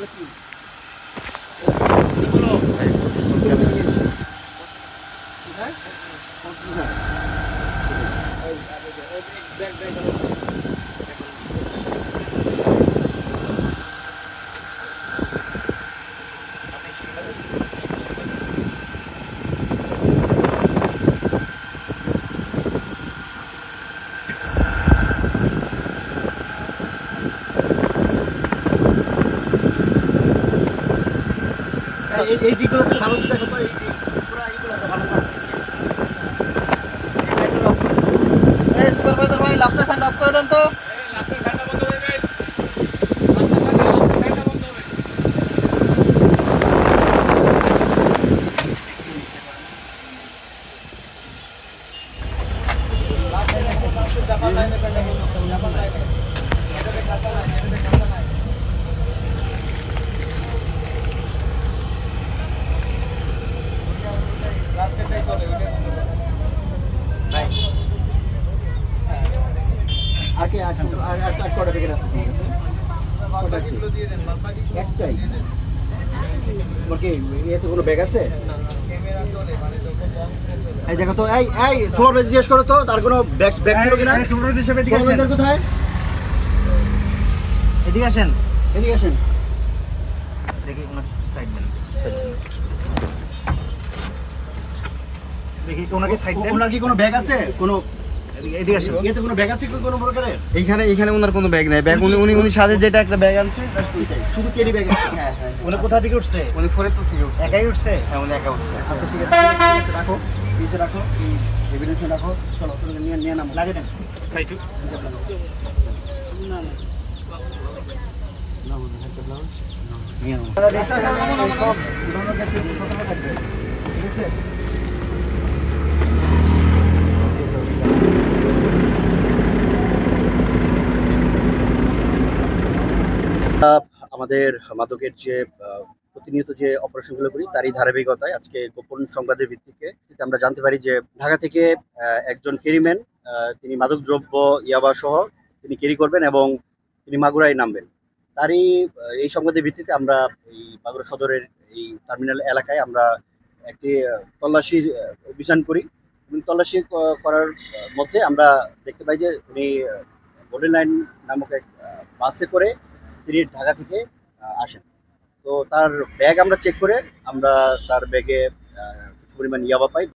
এই এই দিকগুলো তো ভালো দেখো তো পুরো এইগুলো ভালো না। এই সুপারভাইজার ভাই লাস্টের ফ্যান অফ করে দেন তো আগে আর আর আর আর কটা প্যাকেট আছে একটাই? এতে কোনো ব্যাগ আছে? এই দেখো তো এই এই সুপারভাইজার জিজ্ঞেস করো তো তার কোনো ব্যাগ ব্যাগ ছিল কিনা? সুপারভাইজার কোথায়? এদিকে আসেন। এদিকে আসেন। দেখি ওনার সাইড দেন। দেখি ওনাকে সাইড দেন। ওনার কি কোনো ব্যাগ আছে? কোনো আছে এইখানে এইখানে ওনার কোনো ব্যাগ নাই ব্যাগ উনি উনি উনি সাথে যেটা একটা ব্যাগ আনছে শুধু ক্যারি ব্যাগ আছে হ্যাঁ হ্যাঁ উনি কোথা থেকে উঠছে উনি ফোরে তো ঠিক উঠছে একাই উঠছে হ্যাঁ উনি একা উঠছে আচ্ছা ঠিক আছে রাখো নিচে রাখো এভিডেন্স রাখো চলো তুমি নিয়ে নিয়ে নামো লাগে দেন নিয়ে নামো আমাদের মাদকের যে প্রতিনিয়ত যে অপারেশনগুলো করি, তারই ধারাবাহিকতায় আজকে গোপন সংবাদের ভিত্তিতে আমরা জানতে পারি যে, ঢাকা থেকে একজন ক্যারিম্যান তিনি মাদকদ্রব্য, ইয়াবা সহ তিনি ক্যারি করবেন এবং তিনি মাগুরায় নামবেন। তারই এই সংবাদের ভিত্তিতে আমরা এই মাগুরা সদরের এই টার্মিনাল এলাকায় আমরা একটি তল্লাশি অভিযান করি। এবং তল্লাশি করার মধ্যে আমরা দেখতে পাই যে, উনি গোল্ডেন লাইন নামক এক বাসে করে তিনি ঢাকা থেকে আসেন। তো তার ব্যাগ আমরা চেক করে আমরা তার ব্যাগে কিছু পরিমাণ ইয়াবা পাই।